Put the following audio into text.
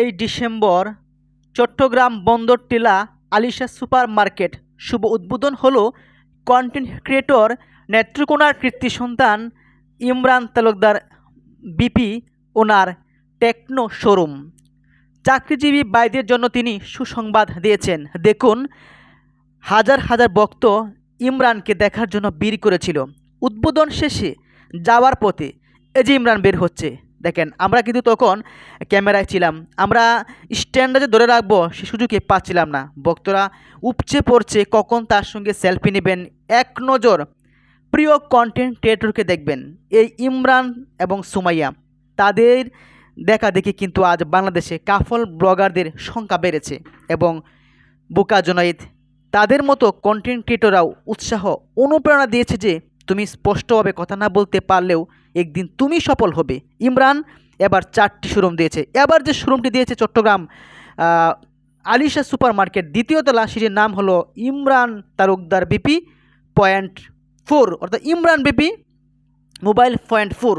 এই ডিসেম্বর চট্টগ্রাম বন্দর টিলা Alisha super market শুভ উদ্বোধন হলো কন্টেন্ট ক্রিয়েটর নেত্রকোনার কীর্তি সন্তান Imran Talukdar BP owner Tecno showroom চাকরিজীবী বাইদের জন্য তিনি সুসংবাদ দিয়েছেন। দেখুন, হাজার হাজার ভক্ত ইমরানকে দেখার জন্য ভিড় করেছিল। উদ্বোধন শেষে যাওয়ার পথে যে ইমরান বের হচ্ছে। দেখেন, আমরা কিন্তু তখন ক্যামেরায় ছিলাম। আমরা স্ট্যান্ডে যে ধরে রাখব, সে সুযোগে পাচ্ছিলাম না। ভক্তরা উপচে পড়ছে, কখন তার সঙ্গে সেলফি নেবেন? এক নজর প্রিয় কন্টেন্ট ক্রিয়েটরকে দেখবেন। এই ইমরান এবং সুমাইয়া, তাদের দেখা দেখি কিন্তু আজ বাংলাদেশে কাফল ব্লগারদের সংখ্যা বেড়েছে এবং বোকা জনাইদ তাদের মতো কন্টেন্ট ক্রিয়েটররাও উৎসাহ, অনুপ্রেরণা দিয়েছে যে তুমি স্পষ্টভাবে কথা না বলতে পারলেও একদিন তুমি সফল হবে। ইমরান এবার চারটি শোরুম দিয়েছে। এবার যে শোরুমটি দিয়েছে চট্টগ্রাম আলিশা সুপার মার্কেট দ্বিতীয় তলা সেটির নাম হলো Imran Talukdar BP point four অর্থাৎ Imran BP mobile point four